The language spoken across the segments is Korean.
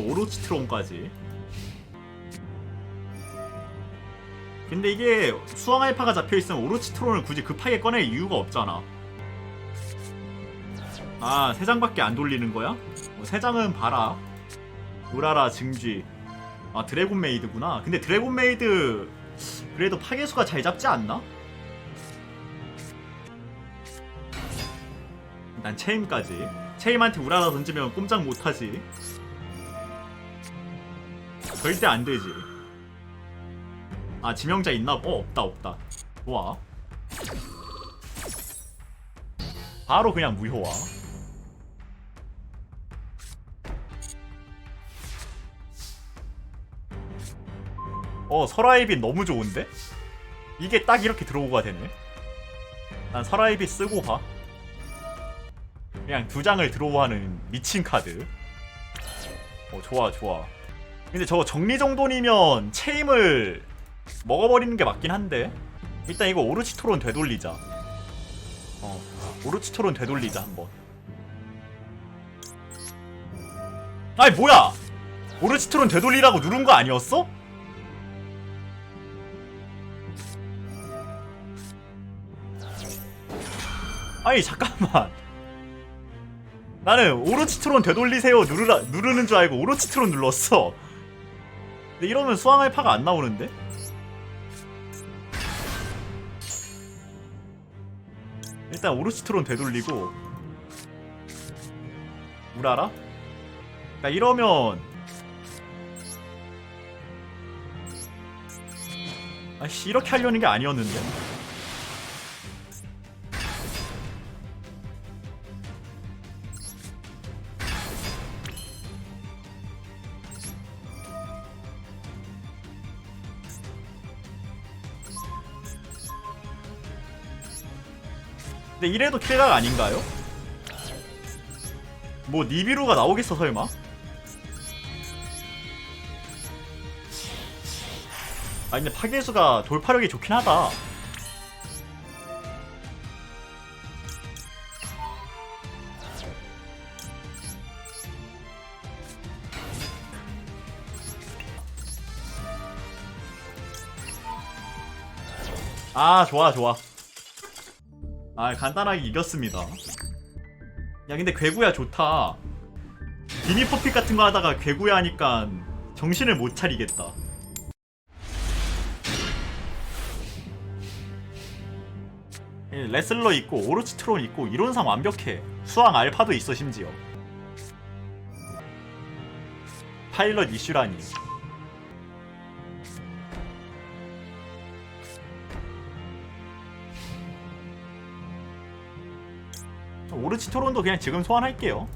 오로치 트론까지 근데 이게 수왕 알파가 잡혀있으면 오로치 트론을 굳이 급하게 꺼낼 이유가 없잖아 아, 세 장밖에 안 돌리는 거야? 어, 세 장은 봐라. 우라라 증쥐. 아, 드래곤 메이드구나. 근데 드래곤 메이드 그래도 파괴수가 잘 잡지 않나? 일단 체임까지. 체임한테 우라라 던지면 꼼짝 못하지. 절대 안 되지. 아, 지명자 있나? 어, 없다, 없다. 좋아. 바로 그냥 무효화. 어 설아이빗 너무 좋은데? 이게 딱 이렇게 들어오가 되네 난 설아이빗 쓰고 가 그냥 두 장을 들어오하는 미친 카드 어 좋아 좋아 근데 저거 정리 정돈이면 체임을 먹어버리는 게 맞긴 한데. 일단 이거 오르치토론 되돌리자. 어 오르치토론 되돌리자 한번. 아이 뭐야! 오르치토론 되돌리라고 누른 거 아니었어? 아니 잠깐만. 나는 오로치트론 되돌리세요 누르라, 누르는 줄 알고 오로치트론 눌렀어 근데 이러면 수왕 알파가 안 나오는데? 일단 오로치트론 되돌리고 우라라? 그러니까 이러면 아씨 이렇게 하려는 게 아니었는데 근데 이래도 킬각 아닌가요? 뭐 니비루가 나오겠어 설마? 아 근데 파괴수가 돌파력이 좋긴 하다 아 좋아 좋아 아 간단하게 이겼습니다. 야 근데 괴구야 좋다. 비니퍼핏 같은 거 하다가 괴구야 하니까 정신을 못 차리겠다. 예, 레슬러 있고 오로치트론 있고 이론상 완벽해. 수왕 알파도 있어 심지어. 파일럿 이슈라니 오르치 토론도 그냥 지금 소환할게요.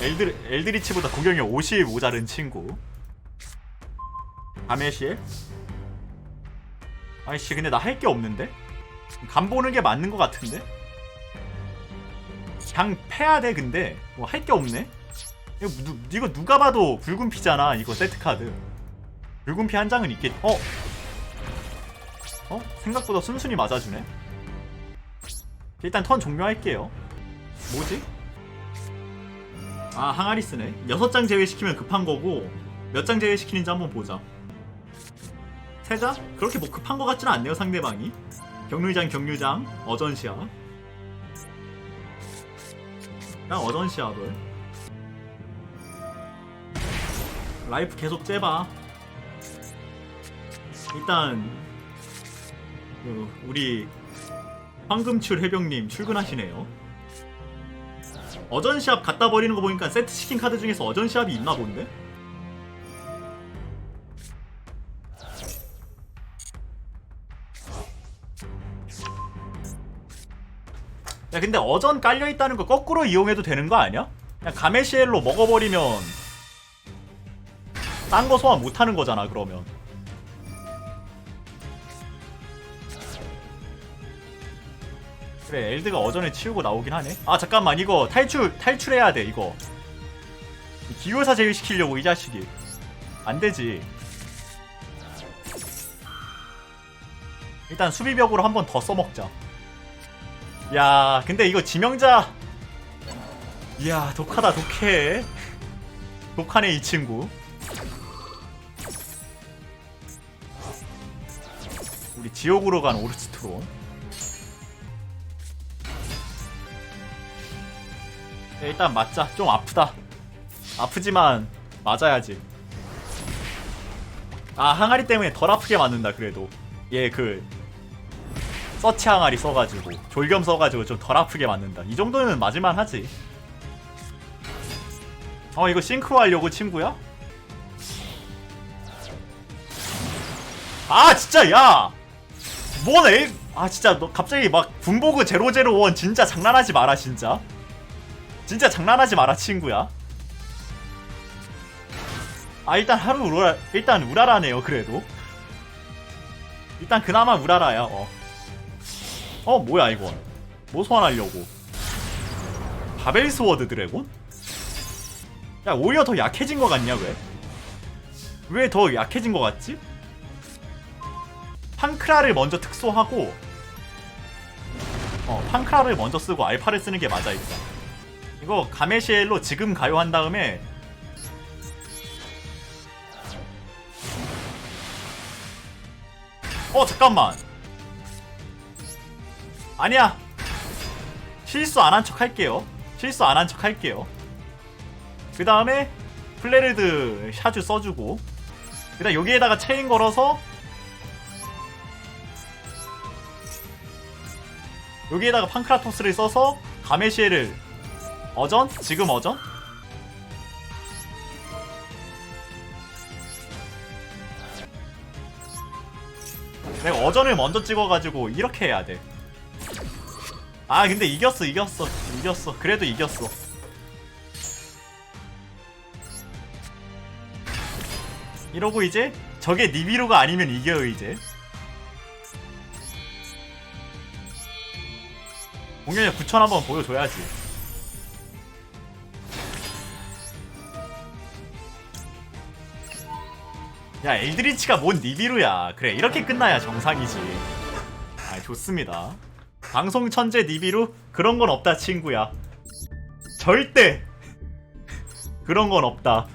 엘드, 엘드리치보다 구경이 50 모자른 친구. 아메시엘? 아이씨 근데 나 할 게 없는데? 간 보는 게 맞는 것 같은데? 그냥 패야 돼 근데 뭐 할 게 없네? 이거, 누, 이거 누가 봐도 붉은 피잖아 이거 세트카드 붉은 피 한 장은 있겠.. 어? 어? 생각보다 순순히 맞아주네. 일단 턴 종료할게요. 뭐지? 아 항아리스네. 6장 제외시키면 급한 거고 몇 장 제외시키는지 한번 보자. 3장? 그렇게 뭐 급한 거 같지는 않네요 상대방이. 경류장 경류장 어전시아. 그냥 어전시아돌. 라이프 계속 째봐. 일단 그 우리 황금출 해병님 출근하시네요. 어전시합 갖다 버리는 거 보니까 세트 치킨 카드 중에서 어전시합이 있나 본데? 야 근데 어전 깔려 있다는 거 거꾸로 이용해도 되는 거 아니야? 그냥 가메시엘로 먹어버리면 딴 거 소환 못 하는 거잖아 그러면. 그래 엘드가 어전에 치우고 나오긴 하네. 아 잠깐만 이거 탈출 탈출해야 돼 이거. 기교사 제일 시키려고 이 자식이. 안되지. 일단 수비벽으로 한 번 더 써먹자. 야 근데 이거 지명자. 이야 독하다 독해. 독하네 이 친구. 우리 지옥으로 간 오르스트론 일단 맞자. 좀 아프다. 아프지만 맞아야지. 아 항아리 때문에 덜 아프게 맞는다 그래도. 얘 그 서치 항아리 써가지고 졸겸 써가지고 좀 덜 아프게 맞는다. 이 정도는 맞을만 하지. 어 이거 싱크로 하려고 친구야? 아 진짜 야! 뭔 에이 아 진짜 너 갑자기 막 분보그 001 진짜 장난하지 마라 진짜 진짜 장난하지 마라 친구야 아 일단 하루 우라 일단 우라라네요 그래도 일단 그나마 우라라야 어. 어 뭐야 이건 뭐 소환하려고 바벨 스워드 드래곤? 야 오히려 더 약해진 것 같냐 왜? 왜 더 약해진 것 같지? 판크라를 먼저 특소하고 어 판크라를 먼저 쓰고 알파를 쓰는 게 맞아 일단 이거 가메시엘로 지금 가요 한 다음에 어 잠깐만. 아니야. 실수 안 한 척 할게요. 실수 안 한 척 할게요. 그 다음에 플레르드 샤주 써주고. 그 다음 여기에다가 체인 걸어서 여기에다가 판크라토스를 써서 가메시에를 어전? 지금 어전? 내가 어전을 먼저 찍어가지고 이렇게 해야 돼. 아 근데 이겼어 이겼어 이겼어 그래도 이겼어. 이러고 이제 저게 니비루가 아니면 이겨요 이제. 공연력 9천 한번 보여줘야지. 야 엘드리치가 뭔 니비루야. 그래 이렇게 끝나야 정상이지. 아 좋습니다. 방송 천재 니비루? 그런 건 없다 친구야. 절대 그런 건 없다